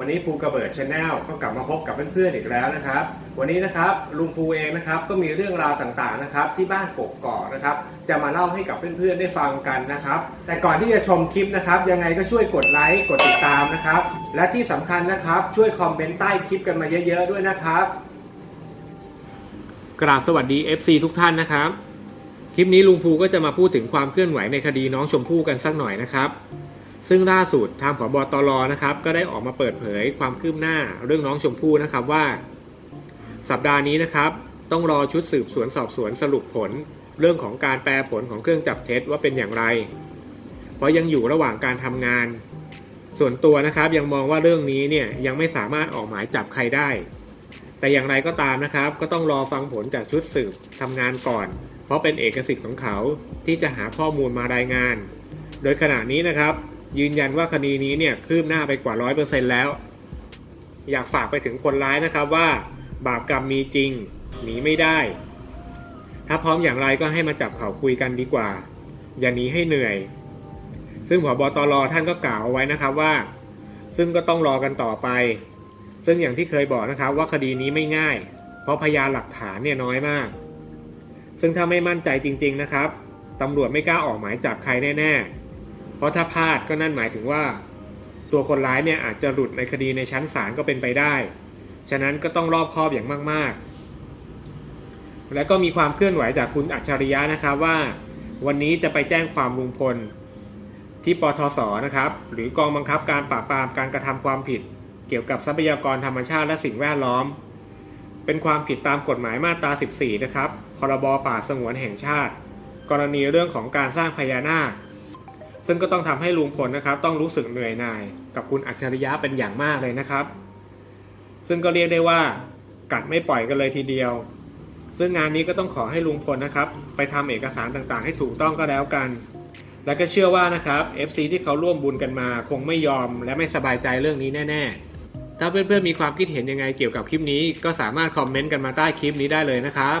วันนี้ภูกระเบิดชาแนลก็กลับมาพบกับเพื่อนๆอีกแล้วนะครับ วันนี้นะครับลุงภูเองนะครับก็มีเรื่องราวต่างๆนะครับที่บ้านกกอกนะครับ จะมาเล่าให้กับเพื่อนๆได้ฟังกันนะครับ แต่ก่อนที่จะชมคลิปนะครับ ยังไงก็ช่วยกดไลค์กดติดตามนะครับ และที่สำคัญนะครับช่วยคอมเมนต์ใต้คลิปกันมาเยอะๆด้วยนะครับ กราบสวัสดี FC ทุกท่านนะครับ คลิปนี้ลุงภูก็จะมาพูดถึงความเคลื่อนไหวในคดีน้องชมพู่กันสักหน่อยนะครับ ซึ่งล่าสุดทางผบตรนะครับ ก็ได้ออกมาเปิดเผยความคืบหน้าเรื่องน้องชมพู่นะครับว่า สัปดาห์นี้นะครับ ต้องรอชุดสืบสวนสอบสวนสรุปผล เรื่องของการแปลผลของเครื่องจับเท็จว่าเป็นอย่างไร เพราะยังอยู่ระหว่างการทำงาน ส่วนตัวนะครับยังมองว่าเรื่องนี้เนี่ยยังไม่สามารถออกหมายจับใครได้ แต่อย่างไรก็ตามนะครับ ก็ต้องรอฟังผลจากชุดสืบทำงานก่อน เพราะเป็นเอกสิทธิ์ของเขาที่จะหาข้อมูลมารายงาน โดยขณะนี้นะครับ ยืนยันว่าคดีนี้เนี่ยคืบหน้าไปกว่า 100%แล้ว อยากฝากไปถึงคนร้ายนะครับว่า บาปกรรมมีจริง หนีไม่ได้ ถ้าพร้อมอย่างไรก็ให้มาจับเขาคุยกันดีกว่า อย่าหนีให้เหนื่อย ซึ่งผบตรท่านก็กล่าวเอาไว้นะครับว่า ซึ่งก็ต้องรอกันต่อไป ซึ่งอย่างที่เคยบอกนะครับว่าคดีนี้ไม่ง่าย เพราะพยานหลักฐานเนี่ยน้อยมาก ซึ่งถ้าไม่มั่นใจจริง ๆนะครับตำรวจไม่กล้าออกหมายจับใครแน่ ๆ เพราะถ้าพลาดก็นั่นหมายถึงว่า ตัวคนร้ายเนี่ยอาจจะหลุดในคดีในชั้นศาลก็เป็นไปได้ ฉะนั้นก็ต้องรอบคอบอย่างมาก ๆ และก็มีความเคลื่อนไหวจากคุณอัจฉริยะนะครับว่า วันนี้จะไปแจ้งความลุงพลที่ปทศนะครับ หรือกองบังคับการปราบปรามการกระทำความผิด เกี่ยวกับทรัพยากรธรรมชาติและสิ่งแวดล้อม เป็นความผิดตามกฎหมายมาตรา 14 นะครับ พรบป่าสงวนแห่งชาติ กรณีเรื่องของการสร้างพญานาค ซึ่งก็ต้องทำให้ลุงพลนะครับต้องรู้สึกเหนื่อยหน่าย กับคุณอัจฉริยะเป็นอย่างมากเลยนะครับ ซึ่งก็เรียกได้ว่ากัดไม่ปล่อยกันเลยทีเดียว ซึ่งงานนี้ก็ต้องขอให้ลุงพลนะครับ ไปทำเอกสารต่างๆ ให้ถูกต้องก็แล้วกัน และก็เชื่อว่านะครับ FC ที่เขาร่วมบุญกันมาคงไม่ยอมและไม่สบายใจเรื่องนี้แน่ ๆ ถ้าเพื่อนๆมีความคิดเห็นยังไงเกี่ยวกับคลิปนี้ ก็สามารถคอมเมนต์กันมาใต้คลิปนี้ได้เลยนะครับ